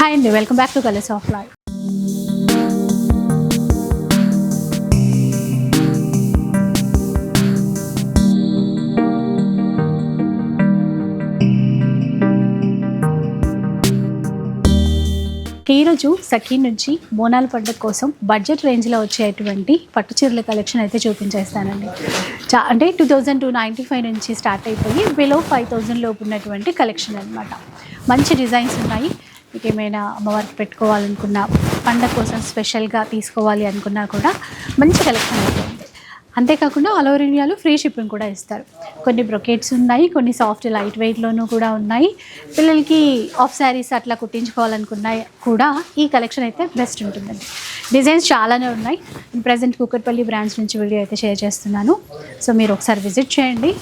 Hi అండి welcome back to colours of life ఈరోజు సఖీ నుంచి బోనాల పండుగ కోసం బడ్జెట్ రేంజ్లో వచ్చేటువంటి పట్టు చీరల కలెక్షన్ అయితే చూపించేస్తానండి. చా అంటే two thousand two ninety five నుంచి స్టార్ట్ అయిపోయి బిలో ఫైవ్ థౌజండ్ లోపు ఉన్నటువంటి కలెక్షన్ అనమాట మంచి డిజైన్స్ ఉన్నాయి. మీకు ఏమైనా అమ్మవారికి పెట్టుకోవాలనుకున్నా పండగ కోసం స్పెషల్గా తీసుకోవాలి అనుకున్నా కూడా మంచి కలెక్షన్ అవుతుంది అంతేకాకుండా ఆల్ ఓవర్ ఇండియాలో ఫ్రీ షిప్పింగ్ కూడా ఇస్తారు. కొన్ని బ్రొకెట్స్ ఉన్నాయి కొన్ని సాఫ్ట్ లైట్ వెయిట్లోనూ కూడా ఉన్నాయి. పిల్లలకి ఆఫ్ శారీస్ అట్లా కుట్టించుకోవాలనుకున్నా కూడా ఈ కలెక్షన్ అయితే బెస్ట్ ఉంటుందండి. డిజైన్స్ చాలానే ఉన్నాయి. ప్రజెంట్ కూకట్పల్లి బ్రాంచ్ నుంచి వీడియో అయితే షేర్ చేస్తున్నాను. సో మీరు ఒకసారి విజిట్ చేయండి.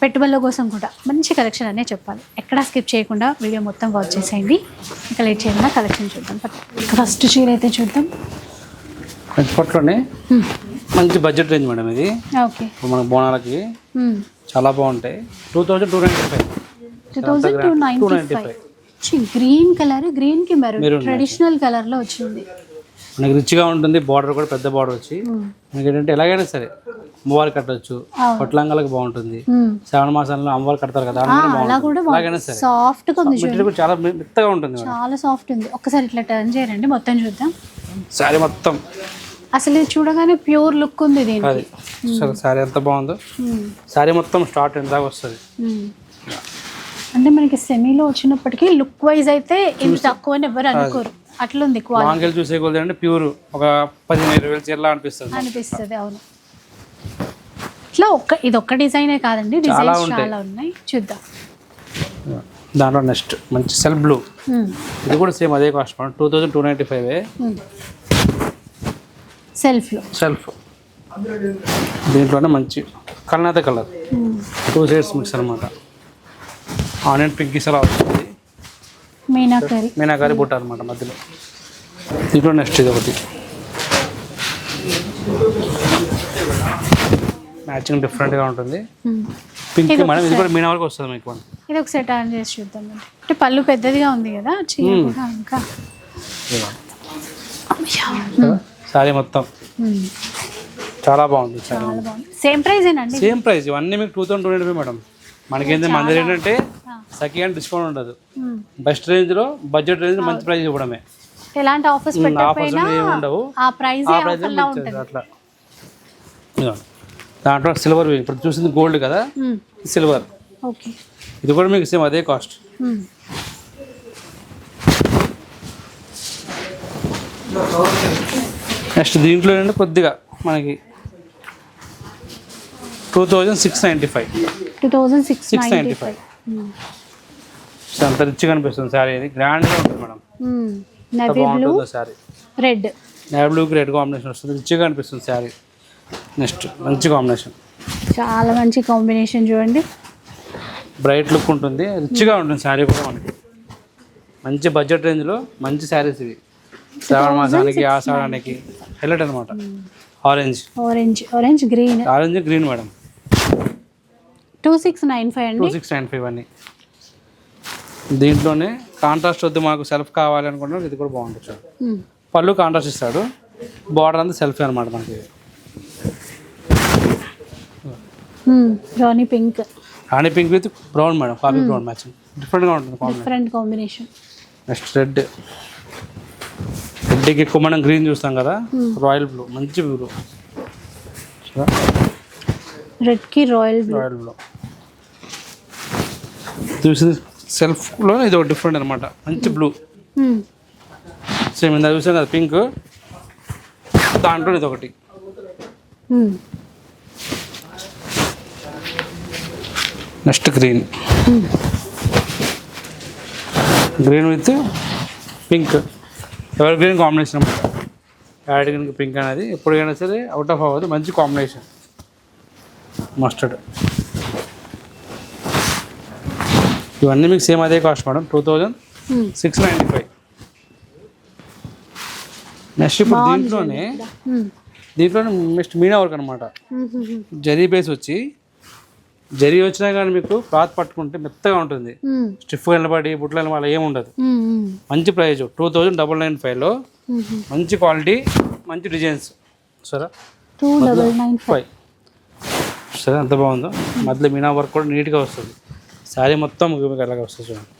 పెట్టుబడుల కోసం కూడా మంచి కలెక్షన్ అనే చెప్పాలి. ఎక్కడా స్కిప్ చేయకుండా వీడియో మొత్తం వాచ్ చేసేయండి. ఇంకా లేట్ చేయకుండా కలెక్షన్ చూద్దాం. ఫస్ట్ చీర అయితే చూద్దాం. ఇప్పట్లోనే మంచి బడ్జెట్ రేంజ్ మేడం ఇది. ఓకే. మన బోనాలకి చాలా బాగుంటాయి. Two thousand two ninety five. Two thousand two ninety 295. Five. Green colour గ్రీన్కి మెరూన్ ట్రెడిషనల్ కలర్లో వచ్చింది. మనకి రిచ్గా ఉంటుంది బార్డర్ కూడా పెద్ద బార్డర్ వచ్చి. మనకి ఏంటంటే ఎలాగైనా సరే అమ్మవారు కట్టవచ్చు అవును. పట్లంగాలకు బాగుంటుంది. శ్రావణ మాసంలో అమ్మవారు కడతారు కదా సరే. సాఫ్ట్గా ఉంది మెటీరియల్ కూడా చాలా మెత్తగా ఉంటుంది చాలా సాఫ్ట్ ఉంది. ఒక్కసారి ఇట్లా టర్న్ చేయండి మొత్తం చూద్దాం. శారీ మొత్తం. అసలు ఇది చూడగానే ప్యూర్ లుక్ ఉంది దీనికి. అసలు శారీ ఎంత బాగుందో. శారీ మొత్తం స్టార్ట్ ఎంత వస్తుంది. అంటే మనకి సెమీలో వచ్చినప్పటికీ లుక్ వైజ్ అయితే ఇది తక్కువ అని ఎవరు అనుకోరు. అట్లుంది వెళ్ళి చూసే కొద్ది అంటే ప్యూర్ ఒక పదిహేను ఇరవై వేలు చీరలా అనిపిస్తుంది. అనిపిస్తుంది అవును. ఇట్లా ఒక్క ఇది ఒక్క డిజైనే కాదండి డిజైన్స్. చాలా ఉన్నాయి. చూద్దాం. దాంట్లో నెక్స్ట్ మంచి సెల్ఫ్ బ్లూ. ఇది కూడా సేమ్ అదే cost madam. Two thousand two ninety five self self దీంట్లోనే మంచి కల్నాథ కలర్. టూ షేడ్స్ మిక్స్ అనమాట ఆనియన్ పింకిస్ అలా వస్తుంది. మీనాకరి. మీనాకారి బుట్ట అనమాట మధ్యలో. దీంట్లో నెక్స్ట్ ఇది ఒకటి. మ్యాచింగ్ డిఫరెంట్గా ఉంటుంది. పింక్ మేడం ఇది కూడా మీనా వరకు వస్తుంది మీకు ఇది ఒకసారి టర్న్ చేసి చూద్దాం అంటే పళ్ళు పెద్దదిగా ఉంది కదా చీర ఇంకా. సారీ మొత్తం. చాలా బాగుంది చాలా బాగుంది. సేమ్ ప్రైస్ ఏనండి సేమ్ ప్రైస్ ఇవన్నీ మీకు two thousand two hundred madam. మనకేంటి మన దగ్గర ఏంటంటే సఖీ అని డిస్కౌంట్ ఉండదు. బెస్ట్ రేంజ్లో బడ్జెట్ రేంజ్ మంచి ప్రైస్ ఇవ్వడమే. ఎలాంటి ఆఫర్స్ పెట్టకపోయినా ఉండవు. ఆ ప్రైస్ అట్లా. దాంట్లో సిల్వర్ ఇప్పుడు చూసింది గోల్డ్ కదా. సిల్వర్. ఓకే. ఇది కూడా మీకు సేమ్ అదే కాస్ట్. నెక్స్ట్ దీంట్లో కొద్దిగా మనకి two thousand six ninety five. Two thousand six six ninety five అంత రిచ్గా అనిపిస్తుంది శారీ ఇది గ్రాండ్గా ఉంటుంది మేడం. నవీ బ్లూ బాగుంటుందో శారీ రెడ్ నేవీ బ్లూకి రెడ్ కాంబినేషన్ వస్తుంది. రిచ్గా అనిపిస్తుంది శారీ నెక్స్ట్ మంచి కాంబినేషన్ చాలా మంచి కాంబినేషన్ చూడండి. బ్రైట్ లుక్ ఉంటుంది. రిచ్గా ఉంటుంది శారీ కూడా మనకి. మంచి బడ్జెట్ రేంజ్లో మంచి శారీస్ ఇవి. శ్రావణ మాసానికి ఆషాఢానికి హైలైట్ అనమాట orange orange orange green orange green madam. Two six nine five two అండి సిక్స్ నైన్ ఫైవ్ అన్ని. దీంట్లోనే కాంట్రాస్ట్ వద్దు మాకు సెల్ఫ్ కావాలి అనుకుంటే ఇది కూడా బాగుంటుంది చూడు. మ్మ్. పళ్ళు కాంట్రాస్ట్ ఇస్తాడు బార్డర్ అంతా సెల్ఫ్ అనమాట మనకి. మ్మ్. Rani pink. Rani pink with brown madam coffee brown matching. డిఫరెంట్గా ఉంటుంది combination different combination next red. రెడ్కి ఎక్కువ మనం గ్రీన్ చూస్తాం కదా రాయల్ బ్లూ మంచి బ్లూ రెడ్కి రాయల్ బ్లూ రాయల్ బ్లూ చూసింది? సెల్ఫ్లో ఇది ఒక డిఫరెంట్ అనమాట మంచి బ్లూ సేమ్ ఇందా చూసాం కదా పింక్ దాంట్లో ఇది ఒకటి. Next green green with pink ఎవరి గ్రీన్ కాంబినేషన్ అనమాట యాడ్ గ్రీన్ పింక్ అనేది ఎప్పటికైనా సరే అవుట్ ఆఫ్ అవ్వదు. మంచి కాంబినేషన్ మస్టర్డ్ ఇవన్నీ మీకు సేమ్ అదే cost madam two thousand six ninety five. Next ఇప్పుడు దీంట్లోనే దీంట్లోనే నెక్స్ట్ మీనా వర్క్ అనమాట జరీ బేస్ వచ్చి జరి వచ్చినా కానీ మీకు క్లాత్ పట్టుకుంటే మెత్తగా ఉంటుంది. స్టిఫ్గా నిలబడి బుట్ల నిలబడి ఏమి ఉండదు. మంచి price two thousand double nine ఫైవ్లో మంచి క్వాలిటీ మంచి డిజైన్స్. సరే two double nine five. Five. సరే ఎంత బాగుందో? మధ్యలో మీనా వర్క్ కూడా నీట్గా వస్తుంది. శారీ మొత్తం మీకు వస్తుంది చూడండి.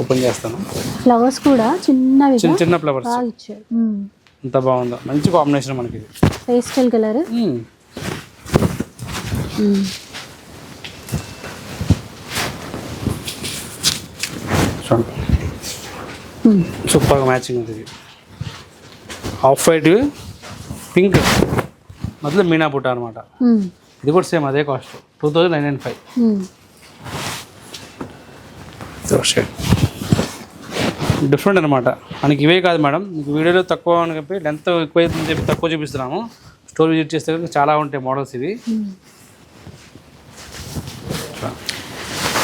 ఓపెన్ చేస్తాను. ఫ్లవర్స్ కూడా చిన్నవి చిన్న చిన్న ఫ్లవర్స్ ఇచ్చారు. ఎంత బాగుందో. మంచి కాంబినేషన్ మనకి ఇది. పేస్టల్ కలర్ సూపర్గా మ్యాచింగ్ ఉంది ఇది. ఆఫ్ వైట్ పింక్ మధ్యలో మీనా బుట్ట అనమాట ఇది కూడా సేమ్ అదే cost two thousand nine nine five shade different అనమాట మనకి ఇవే కాదు మేడం. మీకు వీడియోలో తక్కువ అని చెప్పి లెంత్ ఎక్కువ అవుతుందని చెప్పి తక్కువ చూపిస్తున్నాము. స్టోర్ విజిట్ చేస్తే కనుక చాలా ఉంటాయి మోడల్స్ ఇవి.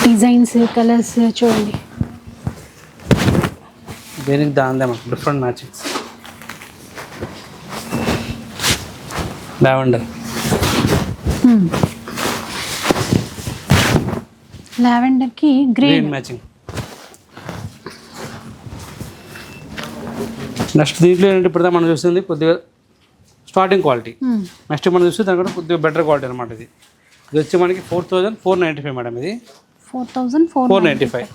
డిజైన్స్ కలర్స్ చూడండి. దేనికి దాందే మనకు డిఫరెంట్ మ్యాచింగ్స్ లావెండర్ లావెండర్కి గ్రీన్ గ్రీన్ మ్యాచింగ్ నెక్స్ట్ దీంట్లో ఏంటంటే ఇప్పుడు మనం చూస్తుంది కొద్దిగా స్టార్టింగ్ క్వాలిటీ నెక్స్ట్ మనం చూస్తే దాని కూడా కొద్దిగా బెటర్ క్వాలిటీ అనమాట ఇది. ఇది వచ్చి మనకి four thousand four ninety five madam ఇది. Four thousand four four ninety five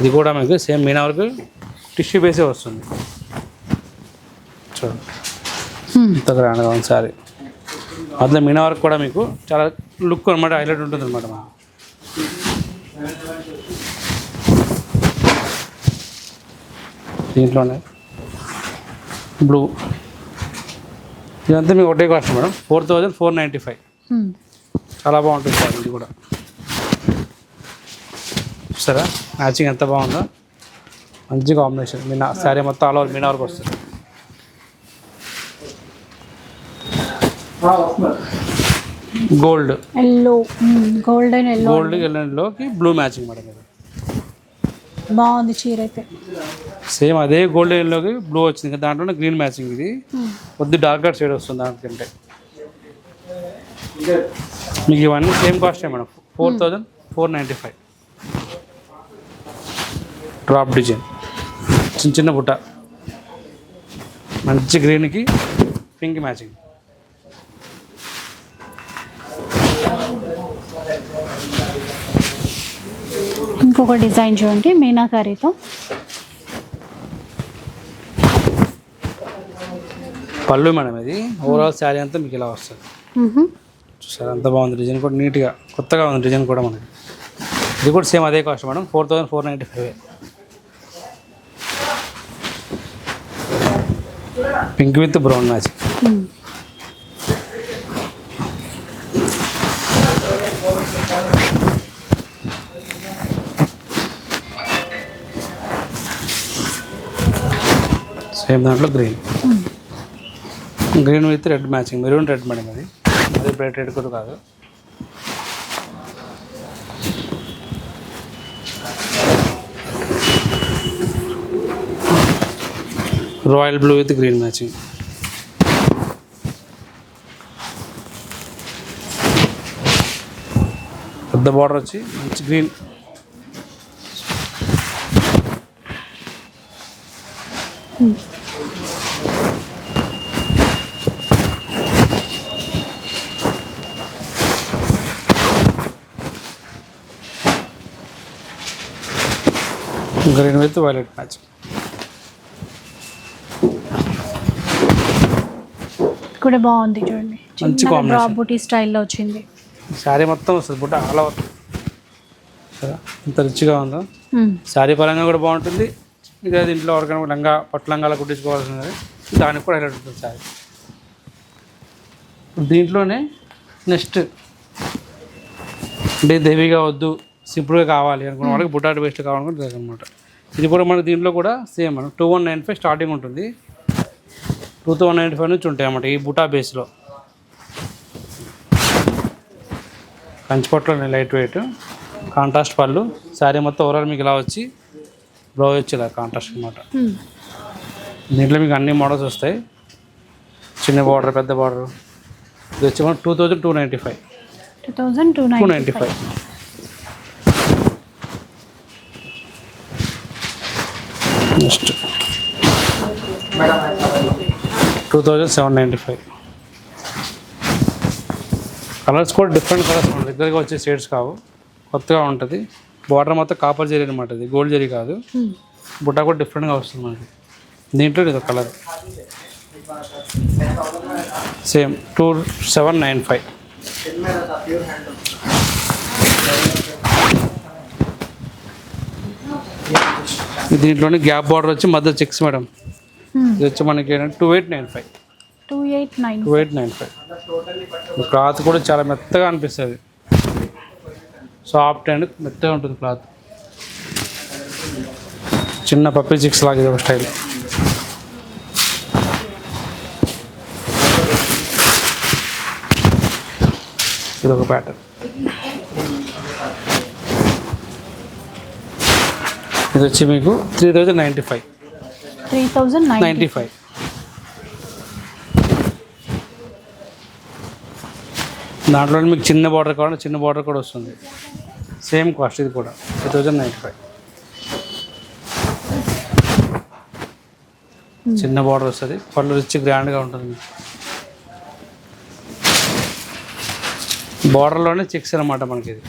ఇది కూడా మీకు సేమ్ మీనా వరకు టిష్యూ బేసే వస్తుంది. చూడండి. ఇంత గ్రాండ్గా ఉంది సారీ. అందులో మీనా వరకు కూడా మీకు చాలా లుక్ అనమాట హైలైట్ ఉంటుంది అనమాట దీంట్లోనే. బ్లూ ఇదంతా మీకు ఒకటే cost madam. Four thousand four ninety five చాలా బాగుంటుంది సార్ ఇది కూడా. చూసారా? మ్యాచింగ్ ఎంత బాగుందో. మంచి కాంబినేషన్ మీనా శారీ మొత్తం ఆల్ ఓవర్ మీనా వరకు వస్తుంది. Gold yellow golden yellow gold ఎల్లోకి బ్లూ మ్యాచింగ్ మేడం బాగుంది చీర అయితే. సేమ్ అదే గోల్డ్ ఎల్లోకి బ్లూ వచ్చింది ఇంకా దాంట్లోనే గ్రీన్ మ్యాచింగ్ ఇది. కొద్ది డార్కర్ షేడ్ వస్తుంది దానికంటే. మీకు ఇవన్నీ same కాస్టే madam. Four thousand four ninety five drop design చిన్న చిన్న బుట్ట. మంచి గ్రీన్కి పింక్ మ్యాచింగ్ ఇంకొక డిజైన్ చూడండి మీనాకారీతో. పళ్ళు మేడం ఇది. ఓవరాల్ శారీ అంతా మీకు ఇలా వస్తుంది. చూసారు అంత బాగుంది డిజైన్ కూడా నీట్గా కొత్తగా ఉంది డిజైన్ కూడా మనకి. ఇది కూడా సేమ్ అదే cost madam four thousand four ninety five pink with brown match same దాంట్లో green green with red matching. Maroon red madam అది. అది బ్రైట్ రెడ్ కూడా కాదు. Royal blue with green matching పెద్ద బార్డర్ వచ్చి మంచి green green with violet matching కూడా బాగుంది చూడండి. మంచి. డ్రాప్ బూటీ స్టైల్లో వచ్చింది. శారీ మొత్తం వస్తుంది బుట్ట ఆల్ ఓవర్ ఇంత రిచ్గా ఉందో. శారీ పరంగా కూడా బాగుంటుంది. ఇక దీంట్లో ఎవరికైనా లంగా పట్టు లంగాలు కుట్టించుకోవాల్సింది దానికి కూడా హైలైట్ ఉంటుంది శారీ దీంట్లోనే నెక్స్ట్ అంటే హెవీగా వద్దు సింపుల్గా కావాలి అనుకున్న వాళ్ళకి బుటాటి వేస్ట్ కావాలనుకుంటే అనమాట ఇది కూడా మనకి దీంట్లో కూడా సేమ్ మనం two one nine five starting ఉంటుంది. టూ థౌవన్ నైంటీ ఫైవ్ నుంచి ఉంటాయి అన్నమాట ఈ బుటా బేస్లో. కంచిపట్లో లైట్ వెయిట్ కాంట్రాస్ట్ పళ్ళు. శారీ మొత్తం ఓవరాల్ మీకు ఇలా వచ్చి బ్లౌజ్ వచ్చి ఇలా కాంట్రాస్ట్ అనమాట. దీంట్లో మీకు అన్ని మోడల్స్ వస్తాయి. చిన్న బార్డర్ పెద్ద బార్డర్ ఇది వచ్చి మనం two thousand two ninety five two thousand two two ninety five just two thousand seven ninety five. Colours కూడా డిఫరెంట్ కలర్స్ ఉంటాయి దగ్గరగా వచ్చే షేడ్స్ కావు. కొత్తగా ఉంటుంది. బార్డర్ మొత్తం కాపర్ జరీ అనమాట ఇది. గోల్డ్ జరీ కాదు. బుట్ట కూడా డిఫరెంట్గా వస్తుంది మనకి. దీంట్లో ఇది colour. Same two seven nine five. దీంట్లోనే గ్యాప్ బార్డర్ వచ్చి మధ్య చెక్స్ మేడం. ఇది వచ్చి మనకి two eight nine five. Two eight nine two eight nine five. Cloth కూడా చాలా మెత్తగా అనిపిస్తుంది. సాఫ్ట్ అండ్ మెత్తగా ఉంటుంది క్లాత్. చిన్న పప్పి చిక్స్ లాగా ఇది ఒక స్టైల్. ఇది ఒక ప్యాటర్న్. ఇది వచ్చి మీకు three thousand ninety five three thousand ninety five దాంట్లో మీకు చిన్న బార్డర్ కావాలంటే చిన్న బార్డర్ కూడా వస్తుంది. సేమ్ కాస్ట్ ఇది కూడా త్రీ థౌజండ్ నైంటీ ఫైవ్ చిన్న బార్డర్ వస్తుంది. పళ్ళు రిచ్ గ్రాండ్గా ఉంటుంది బార్డర్లోనే చెక్స్ అనమాట మనకి ఇది.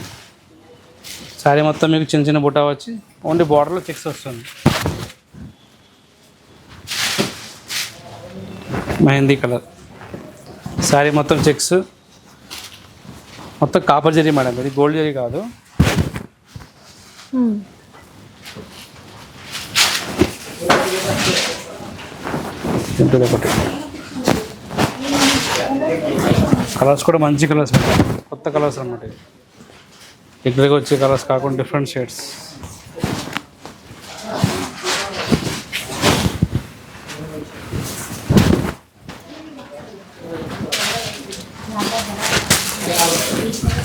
శారీ మొత్తం మీకు చిన్న చిన్న బుట్ట వచ్చి ఓన్లీ బార్డర్లో చెక్స్ వస్తుంది. మెహందీ కలర్. శారీ మొత్తం చెక్స్ మొత్తం కాపర్ జరీ మేడం ఇది గోల్డ్ జరీ కాదు. ఒకటి కలర్స్ కూడా మంచి కలర్స్ కొత్త కలర్స్ అన్నమాట రెగ్యులర్గా వచ్చే కలర్స్ కాకుండా డిఫరెంట్ షేడ్స్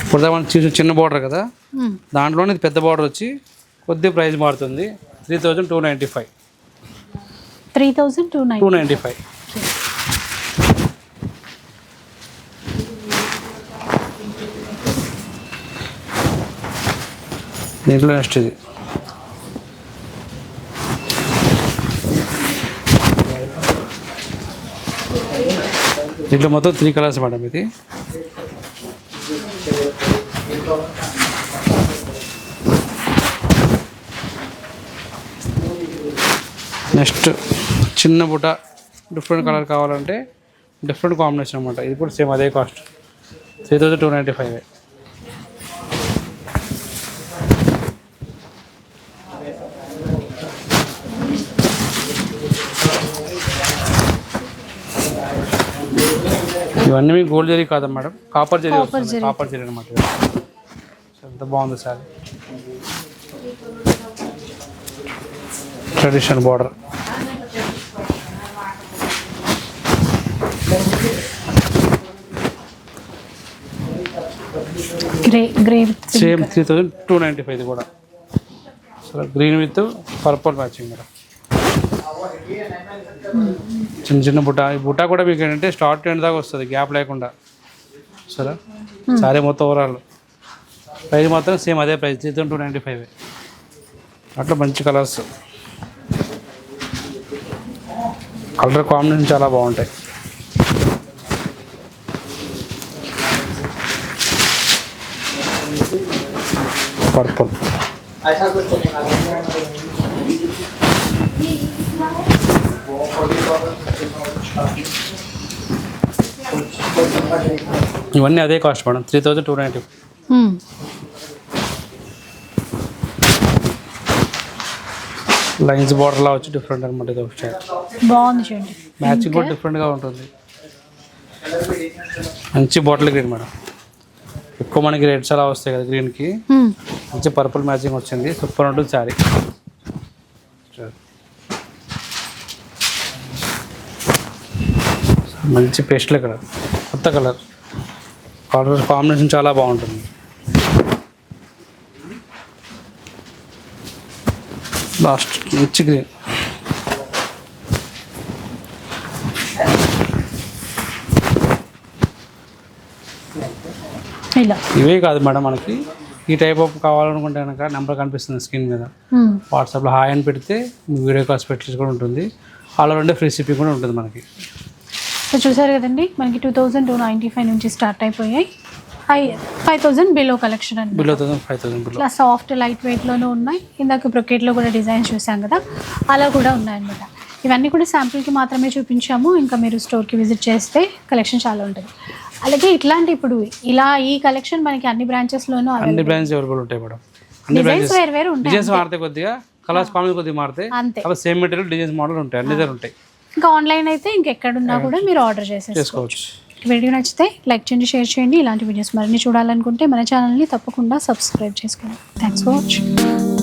ఇప్పుడు మనం చూసిన చిన్న బార్డర్ కదా? దాంట్లోనే ఇది పెద్ద బార్డర్ వచ్చి కొద్ది ప్రైస్ మారుతుంది. Three thousand two ninety five three thousand two nine two ninety five దీంట్లో నెక్స్ట్ ఇది. దీంట్లో మొత్తం త్రీ కలర్స్ మేడం ఇది. నెక్స్ట్ చిన్న బుట్ట డిఫరెంట్ కలర్ కావాలంటే డిఫరెంట్ కాంబినేషన్ అనమాట ఇది కూడా సేమ్ అదే cost three thousand two ninety five ఇవన్నీ మీకు గోల్డ్ జరీ కాదా మేడం? కాపర్ జరీ వస్తుంది. కాపర్ జరీ అనమాట ఎంత బాగుంది sir. Traditional border. Same three thousand two ninety five కూడా. Green with purple matching madam. చిన్న చిన్న బుట్ట ఈ బుట్ట కూడా మీకు ఏంటంటే స్టార్ట్ ఎండ్ దాకా వస్తుంది గ్యాప్ లేకుండా. సరే సారీ మొత్తం ఓవరాల్ ప్రైజ్ మాత్రం సేమ్ అదే price three thousand two ninety five అట్లా మంచి కలర్స్ కలర్ కాంబినేషన్ చాలా బాగుంటాయి. పర్పుల్ ఇవన్నీ అదే cost madam. Three thousand two ninety lines బార్డర్లా వచ్చి డిఫరెంట్ అనమాట ఇది ఒక స్టైల్ బాగుంది చూడండి. మ్యాచింగ్ కూడా డిఫరెంట్గా ఉంటుంది. మంచి బాటిల్ గ్రీన్ మేడం. ఎక్కువ మనకి రెడ్స్ అలా వస్తాయి కదా గ్రీన్కి. మంచి పర్పుల్ మ్యాచింగ్ వచ్చింది. సూపర్ ఉంటుంది శారీ మంచి పేస్ట్ల కలర్. కొత్త కలర్. కలర్ కాంబినేషన్ చాలా బాగుంటుంది. లాస్ట్ మంచి గ్రీన్ ఇవే కాదు మేడం మనకి. ఈ టైప్ ఆఫ్ కావాలనుకుంటే కనుక నెంబర్ కనిపిస్తుంది స్క్రీన్ మీద. వాట్సాప్లో హాయ్ అని పెడితే వీడియో కాల్ స్పెషలిస్ట్ కూడా ఉంటుంది. ఓవర్ ఇండియా ఫ్రీ షిప్పింగ్ కూడా ఉంటుంది మనకి. సో చూసారు కదండి మనకి two thousand two ninety five నుంచి స్టార్ట్ అయిపోయాయి. High five thousand below collection అండి. Below thousand five thousand below ఇట్లా సాఫ్ట్ లైట్ వెయిట్లోనూ ఉన్నాయి. ఇందాక బ్రొకెట్లో కూడా డిజైన్స్ చూసాం కదా అలా కూడా ఉన్నాయన్నమాట. ఇవన్నీ కూడా శాంపుల్కి మాత్రమే చూపించాము. ఇంకా మీరు స్టోర్కి విజిట్ చేస్తే కలెక్షన్ చాలా ఉంటుంది. అలాగే ఇట్లాంటి ఇప్పుడు ఇలా ఈ కలెక్షన్ మనకి అన్ని బ్రాంచెస్లోనూ అన్ని బ్రాంచెస్ అవైలబుల్ ఉంటాయి మేడం. అన్ని డిజైన్స్ వేరు వేరు ఉంటాయి డిజైన్స్ మారితే కొద్దిగా కలర్స్ కొద్దిగా మారితే అంతే. సేమ్ మెటీరియల్ డిజైన్స్ మోడల్ ఉంటాయి. అన్ని దగ్గర ఉంటాయి. ఇంకా ఆన్లైన్ అయితే ఇంకెక్కడున్నా కూడా మీరు ఆర్డర్ చేసేసుకోవచ్చు. వీడియో నచ్చితే లైక్ చేయండి షేర్ చేయండి. ఇలాంటి వీడియోస్ మరిన్ని చూడాలనుకుంటే మన ఛానల్ని తప్పకుండా సబ్స్క్రైబ్ చేసుకోండి. Thanks for watching